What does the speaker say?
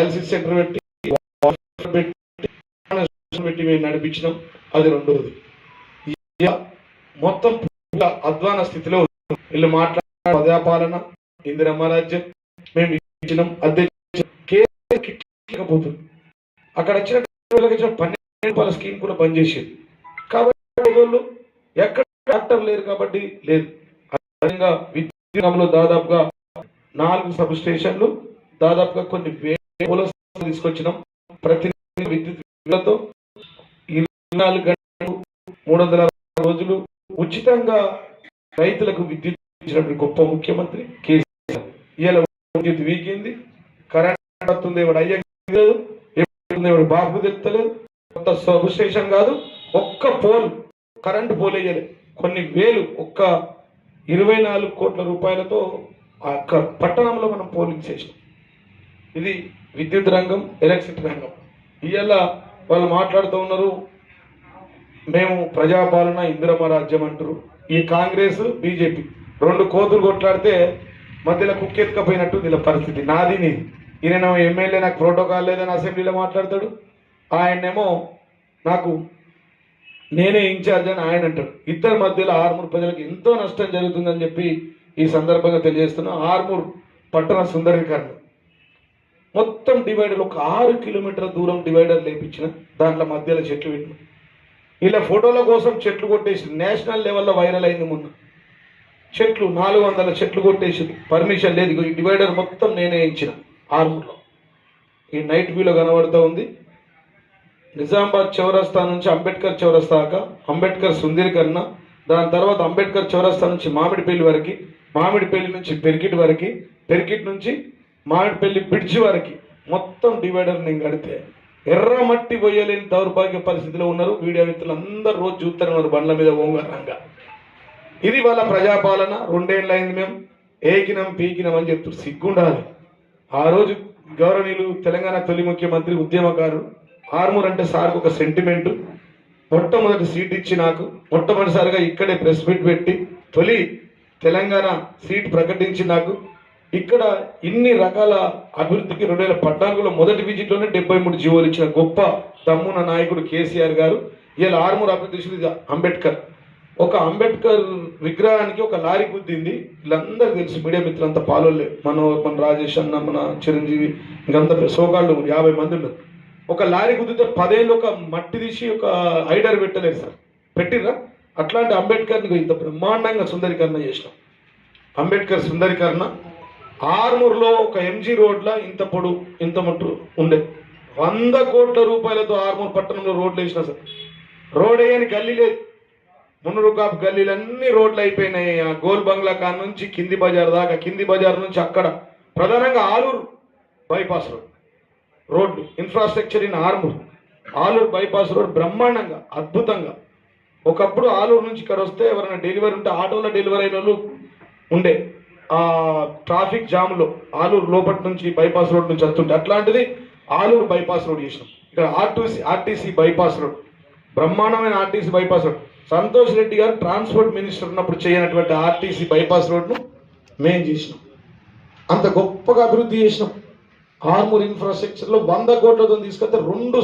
Dialysis centre పెట్టి పెట్టి పెట్టి మేము నడిపించినాం. అది రెండవది మొత్తం అధ్వాన స్థితిలో వీళ్ళు మాట్లాడే ప్రజాపాలన ఇందిరమ్మ రాజ్యం మేము ఇచ్చినాం అద్దె అక్కడ వచ్చిన పన్నెండు రూపాయల స్కీమ్ కూడా బంద్ కాబట్టి వాళ్ళు ఎక్కడ డాక్టర్ లేరు కాబట్టి లేదు. అదేవిధంగా విద్యుత్ దాదాపుగా నాలుగు సబ్ స్టేషన్లు దాదాపుగా కొన్ని తీసుకొచ్చినాం. ప్రతి విద్యుత్ విలువతో ఇరవై నాలుగు గంటలు మూడు వందల రోజులు ఉచితంగా రైతులకు విద్యుత్ ఇచ్చినటువంటి గొప్ప ముఖ్యమంత్రి కేసీఆర్. ఇలా విద్యుత్ వీగింది. కరెంట్ వస్తుంది ఎవడు అయ్యలేదు ఎప్పుడు ఎవడు బాబు తెలుస్తలేదు కొత్త సబ్ స్టేషన్ కాదు. ఒక్క పోల్ కరెంట్ పోల్ వేయలేదు కొన్ని వేలు ఒక్క ఇరవై నాలుగు కోట్ల రూపాయలతో ఆ పట్టణంలో మనం పోలింగ్ చేసినాం. ఇది విద్యుత్ రంగం ఎలక్ట్రిక్ రంగం. ఇవాళ వాళ్ళు మాట్లాడుతూ ఉన్నారు మేము ప్రజాపాలన ఇందిరమ్మ రాజ్యం అంటారు ఈ కాంగ్రెస్ బీజేపీ రెండు కోతులు కొట్లాడితే మధ్యలో కుక్కెత్తుకపోయినట్టు వీళ్ళ పరిస్థితి. నాది నీది. ఈయన ఎమ్మెల్యే నాకు ప్రోటోకాల్ లేదని అసెంబ్లీలో మాట్లాడతాడు. ఆయనేమో నాకు నేనే ఇన్ఛార్జ్ అని ఆయన అంటాడు. ఇద్దరి మధ్యలో ఆర్మూర్ ప్రజలకు ఎంతో నష్టం జరుగుతుందని చెప్పి ఈ సందర్భంగా తెలియజేస్తున్నాం. ఆర్మూర్ పట్టణ సుందరీకరణ. మొత్తం డివైడర్ ఒక ఆరు కిలోమీటర్ల దూరం డివైడర్ లేపించిన దాంట్లో మధ్యలో చెట్లు పెట్టిన. ఇలా ఫోటోల కోసం చెట్లు కొట్టేసి నేషనల్ లెవెల్లో వైరల్ అయింది మొన్న. చెట్లు నాలుగు వందల చెట్లు కొట్టేసి పర్మిషన్ లేదు. ఈ డివైడర్ మొత్తం నేనే ఇచ్చిన ఆర్మూర్లో. ఈ నైట్ వ్యూలో కనబడుతూ ఉంది. నిజామాబాద్ చౌరస్తా నుంచి అంబేద్కర్ చౌరస్తాక అంబేద్కర్ అంబేద్కర్ సుందరీకరణ దాని తర్వాత అంబేద్కర్ చౌరస్తా నుంచి మామిడిపల్లి వరకు మామిడిపల్లి నుంచి పెరికిట్ వరకు పెరికిట్ నుంచి మామిడిపల్లి బ్రిడ్జ్ వరకు మొత్తం డివైడర్ నేను కడితే ఎర్ర మట్టి పోయలేని దౌర్భాగ్య పరిస్థితిలో ఉన్నారు. వీడియో మిత్రులు అందరు రోజు చూస్తారు ఉన్నారు బండ్ల మీద ఓంగారంగా ఇది వాళ్ళ ప్రజాపాలన. రెండేళ్ళు అయింది మేము ఏకినం పీకినం అని చెప్తారు సిగ్గుండాలి. ఆ రోజు గౌరవనీయులు తెలంగాణ తొలి ముఖ్యమంత్రి ఉద్యమకారుడు ఆర్మూర్ అంటే సార్కు ఒక సెంటిమెంట్ మొట్టమొదటి సీట్ ఇచ్చి నాకు మొట్టమొదటిసారిగా ఇక్కడే ప్రెస్ మీట్ పెట్టి తొలి తెలంగాణ సీట్ ప్రకటించి నాకు ఇక్కడ ఇన్ని రకాల అభివృద్ధికి రెండు వేల పద్నాలుగులో మొదటి విజిట్లోనే డెబ్బై మూడు జీవోలు ఇచ్చిన గొప్ప తమ్మున నాయకుడు కేసీఆర్ గారు ఇలా ఆర్మూర్ అభివృద్ధి చేసింది అంబేద్కర్. ఒక అంబేద్కర్ విగ్రహానికి ఒక లారీ గుద్దింది. వీళ్ళందరూ తెలుసు మీడియా మిత్రులంతా పాలోలే మనోహర్ మన రాజేష్ అన్న మన చిరంజీవి ఇంకంతా సోకాళ్ళు యాభై మంది ఉన్నారు. ఒక లారీ గుద్దితే పదేళ్ళు ఒక మట్టి తీసి ఒక ఐడర్ పెట్టలేదు సార్. పెట్టిర్రా? అట్లాంటి అంబేద్కర్ని ఇంత బ్రహ్మాండంగా సుందరీకరణ చేసినాం. అంబేద్కర్ సుందరీకరణ ఆర్మూర్లో ఒక ఎంజీ రోడ్ల ఇంత పొడు ఇంత మట్టు ఉండే. వంద కోట్ల రూపాయలతో ఆర్మూర్ పట్టణంలో రోడ్లు వేసిన సార్. రోడ్ వేయని గల్లీ లేదు. మున్నూరు గల్లీలు గల్లీలన్నీ రోడ్లు అయిపోయినాయి. ఆ గోల్ బంగ్లా కాడ నుంచి కింది బజార్ దాకా కింది బజార్ నుంచి అక్కడ. ప్రధానంగా ఆలూరు బైపాస్ రోడ్. రోడ్లు infrastructure in Armoor. Aluru bypass road బ్రహ్మాండంగా అద్భుతంగా. ఒకప్పుడు ఆలూరు నుంచి ఇక్కడ వస్తే ఎవరైనా డెలివరీ ఉంటే ఆటోలో డెలివరీ అయిన వాళ్ళు ఉండే. ట్రాఫిక్ జామ్లో ఆలూరు లోపటి నుంచి బైపాస్ రోడ్ నుంచి వస్తుంటే అట్లాంటిది ఆలూరు బైపాస్ రోడ్ చేసినాం. ఇక్కడ ఆర్టీసీ ఆర్టీసీ బైపాస్ రోడ్ బ్రహ్మాండమైన RTC bypass road. Santosh Reddy garu transport minister ఉన్నప్పుడు చేయనటువంటి ఆర్టీసీ బైపాస్ రోడ్ను మేము చేసినాం. అంత గొప్పగా అభివృద్ధి చేసినాం. ఆర్మూర్ ఇన్ఫ్రాస్ట్రక్చర్లో వంద కోట్లతో తీసుకొస్తే రెండు